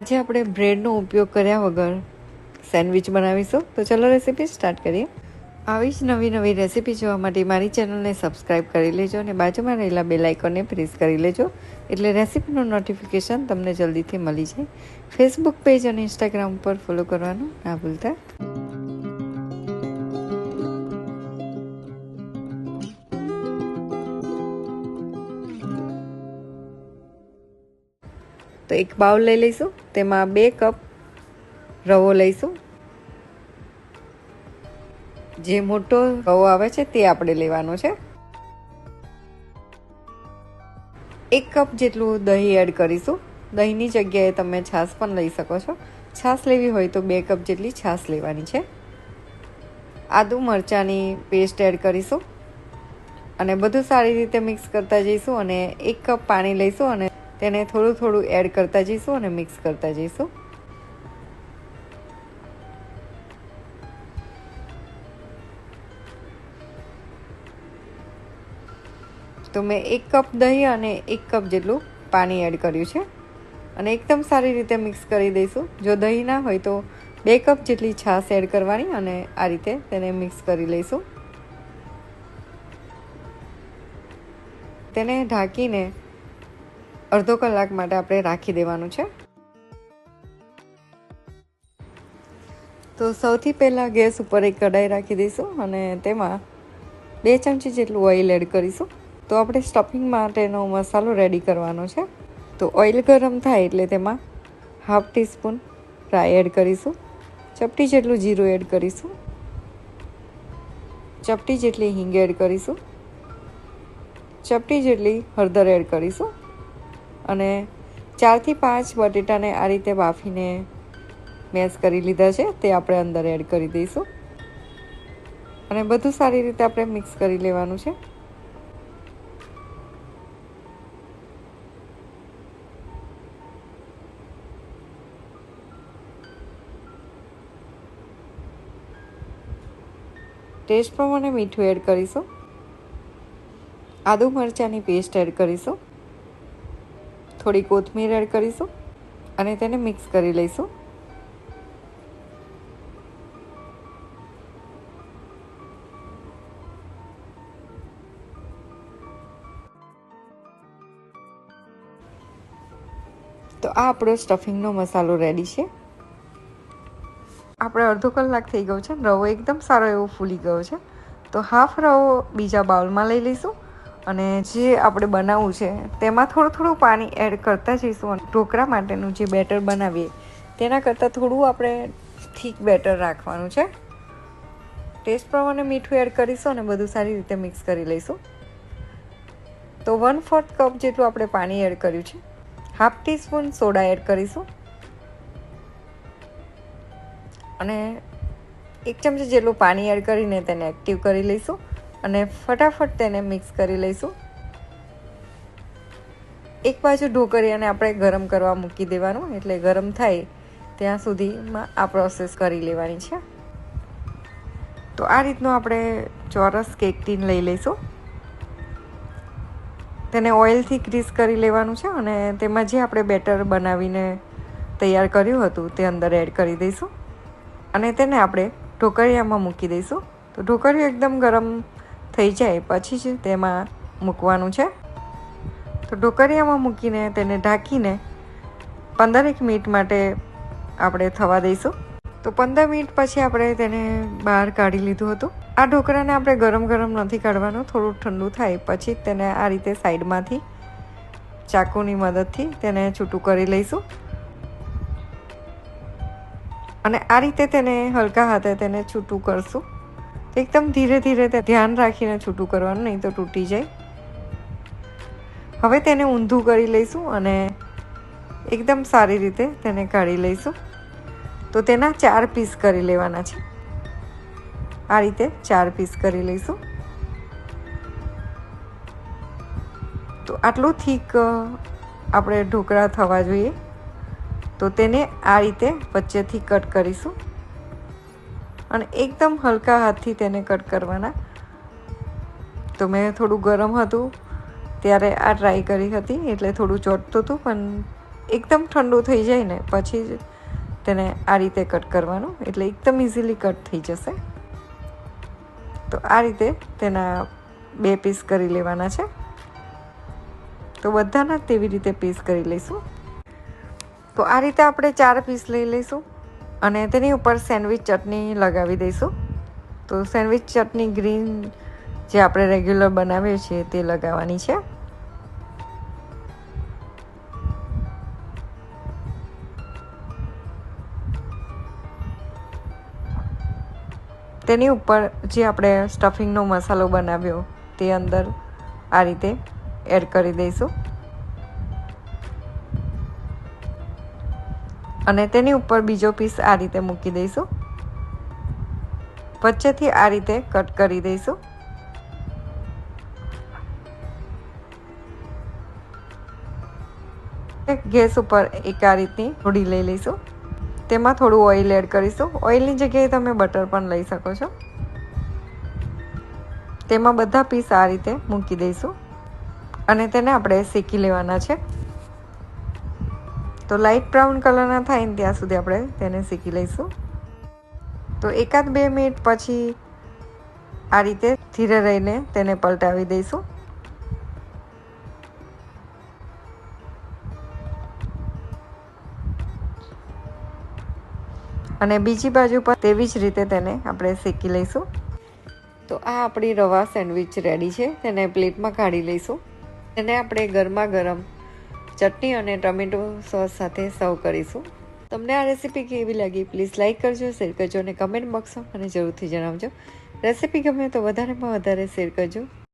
આજે આપણે બ્રેડનો ઉપયોગ કર્યા વગર સેન્ડવિચ બનાવીશું. તો ચલો રેસીપી સ્ટાર્ટ કરીએ. આવી જ નવી નવી રેસીપી જોવા માટે મારી ચેનલને સબસ્ક્રાઇબ કરી લેજો અને બાજુમાં રહેલા બે આઇકોનને પ્રેસ કરી લેજો. એટલે રેસીપીનું નોટિફિકેશન તમને જલ્દીથી મળી જાય. ફેસબુક પેજ અને ઇન્સ્ટાગ્રામ પર ફોલો કરવાનું ના ભૂલતા. તો એક બાઉલ લઈ લઈશું. તેમાં બે કપ રવો લઈશું. જે મોટો રવો આવે છે તે આપણે લેવાનો છે. એક કપ જેટલું દહીં એડ કરીશું. દહીંની જગ્યાએ તમે છાશ પણ લઈ શકો છો. છાશ લેવી હોય તો બે કપ જેટલી છાશ લેવાની છે. આદુ મરચાંની પેસ્ટ એડ કરીશું. અને બધું સારી રીતે મિક્સ કરતા જઈશું અને એક કપ પાણી લઈશું અને તેને થોડું થોડું એડ કરતા જઈશું અને મિક્સ કરતા જઈશું. તો મેં એક કપ દહીં અને એક કપ જેટલું પાણી એડ કર્યું છે. અને એકદમ સારી રીતે મિક્સ કરી દઈશું. જો દહીં ના હોય તો બે કપ જેટલી છાશ એડ કરવાની અને આ રીતે તેને મિક્સ કરી લઈશું. તેને ઢાંકીને અડધો કલાક માટે આપણે રાખી દેવાનું છે. તો સૌથી પહેલાં ગેસ ઉપર એક કઢાઈ રાખી દઈશું અને તેમાં બે ચમચી જેટલું ઓઇલ એડ કરીશું. તો આપણે સ્ટફિંગ માટેનો મસાલો રેડી કરવાનો છે. તો ઓઇલ ગરમ થાય એટલે તેમાં હાફ ટીસ્પૂન રાઈ એડ કરીશું. ચપટી જેટલું જીરું એડ કરીશું. ચપટી જેટલી હિંગ એડ કરીશું. ચપટી જેટલી હળદર એડ કરીશું. અને ચારથી પાંચ બટેટાને આ રીતે બાફીને મેશ કરી લીધા છે. તે આપણે અંદર એડ કરી દઈશું. અને બધું સારી રીતે આપણે મિક્સ કરી લેવાનું છે. ટેસ્ટ પ્રમાણે મીઠું એડ કરીશું. આદુ મરચાંની પેસ્ટ એડ કરીશું. થોડી કોથમીર એડ કરીશું અને તેને મિક્સ કરી લઈશું. તો આ આપણો સ્ટફિંગનો મસાલો રેડી છે. આપણે અડધો કલાક થઈ ગયો છે. રવો એકદમ સારો એવો ફૂલી ગયો છે. તો હાફ રવો બીજા બાઉલમાં લઈ લઈશું. અને જે આપણે બનાવવું છે, તેમાં થોડું થોડું પાણી એડ કરતા જઈશું અને ઢોકળા માટેનું જે બેટર બનાવીએ, તેના કરતાં થોડું આપણે થીક બેટર રાખવાનું છે. ટેસ્ટ પ્રમાણે મીઠું એડ કરીશું અને બધું સારી રીતે મિક્સ કરી લઈશું. તો વન ફોર્થ કપ જેટલું આપણે પાણી એડ કર્યું છે. હાફ ટીસ્પૂન સોડા એડ કરીશું. અને એક ચમચી જેટલું પાણી એડ કરીને તેને એક્ટિવ કરી લઈશું. અને ફટાફટ તેને મિક્સ કરી લઈશું. એક બાજુ ઢોકળીને આપણે ગરમ કરવા મૂકી દેવાનું. એટલે ગરમ થાય ત્યાં સુધીમાં આ પ્રોસેસ કરી લેવાની છે. તો આ રીતનું આપણે ચોરસ કેક ટીન લઈ લઈશું. તેને ઓઇલથી ગ્રીસ કરી લેવાનું છે અને તેમાં જે આપણે બેટર બનાવીને તૈયાર કર્યું હતું તે અંદર એડ કરી દઈશું. અને તેને આપણે ઢોકળિયામાં મૂકી દઈશું. તો ઢોકળિયું એકદમ ગરમ થઈ જાય, પછી જ તેમાં મૂકવાનું છે. તો ઢોકળિયામાં મૂકીને તેને ઢાંકીને પંદરેક મિનિટ માટે આપણે થવા દઈશું. તો પંદર મિનિટ પછી આપણે તેને બહાર કાઢી લીધું હતું. આ ઢોકળાને આપણે ગરમ ગરમ નથી કાઢવાનું, થોડું ઠંડુ થાય, પછી તેને આ રીતે સાઈડમાંથી ચાકુની મદદથી તેને છૂટું કરી લઈશું. અને આ રીતે તેને હલકા હાથે તેને છૂટું કરશું. એકદમ ધીરે ધીરે તે ધ્યાન રાખીને છૂટું કરવાનું, નહીં તો તૂટી જાય. હવે તેને ઊંધું કરી લઈશું અને એકદમ સારી રીતે તેને કાઢી લઈશું. તો તેના ચાર પીસ કરી લેવાના છે. આ રીતે ચાર પીસ કરી લઈશું. તો આટલું થીક આપણે ઢોકળા થવા જોઈએ. તો તેને આ રીતે વચ્ચેથી કટ કરીશું. અને એકદમ હલકા હાથથી તેને કટ કરવાના. તો મેં થોડું ગરમ હતું, ત્યારે આ ટ્રાય કરી હતી, એટલે થોડું ચોટતું હતું, પણ એકદમ ઠંડુ થઈ જાય ને, પછી જ તેને આ રીતે કટ કરવાનું, એટલે એકદમ ઇઝીલી કટ થઈ જશે. તો આ રીતે તેના બે પીસ કરી લેવાના છે. તો બધાના તેવી રીતે પીસ કરી લઈશું. તો આ રીતે આપણે ચાર પીસ લઈ લઈશું. અને તેની ઉપર સેન્ડવિચ ચટણી લગાવી દઈશું. તો સેન્ડવિચ ચટણી ગ્રીન જે આપણે રેગ્યુલર બનાવીએ છીએ તે લગાવવાની છે. તેની ઉપર જે આપણે સ્ટફિંગનો મસાલો બનાવ્યો તે અંદર આ રીતે એડ કરી દઈશું. અને તેની ઉપર બીજો પીસ આ રીતે મૂકી દઈશું. વચ્ચેથી આ રીતે કટ કરી દઈશું. ગેસ ઉપર એક આ રીતની થોડી લઈ લઈશું. તેમાં થોડું ઓઇલ એડ કરીશું. ઓઇલની જગ્યાએ તમે બટર પણ લઈ શકો છો. તેમાં બધા પીસ આ રીતે મૂકી દઈશું. અને તેને આપણે શેકી લેવાના છે. તો લાઇટ બ્રાઉન કલરના થાય ને ત્યાં સુધી આપણે તેને શેકી લઈશું. તો એકાદ બે મિનિટ પછી આ રીતે ધીરે રહીને તેને પલટાવી દઈશું. અને બીજી બાજુ પર તેવી જ રીતે તેને આપણે શેકી લઈશું. તો આ આપણી રવા સેન્ડવિચ રેડી છે. તેને પ્લેટમાં કાઢી લઈશું. તેને આપણે ગરમા ગરમ ચટણી અને ટમેટો સોસ સાથે સર્વ કરીશું. તમને આ રેસીપી કેવી લાગી પ્લીઝ લાઇક કરજો, શેર કરજો અને કમેન્ટ બોક્સમાં મને જરૂરથી જણાવજો. રેસીપી ગમે તો વધારેમાં વધારે શેર કરજો.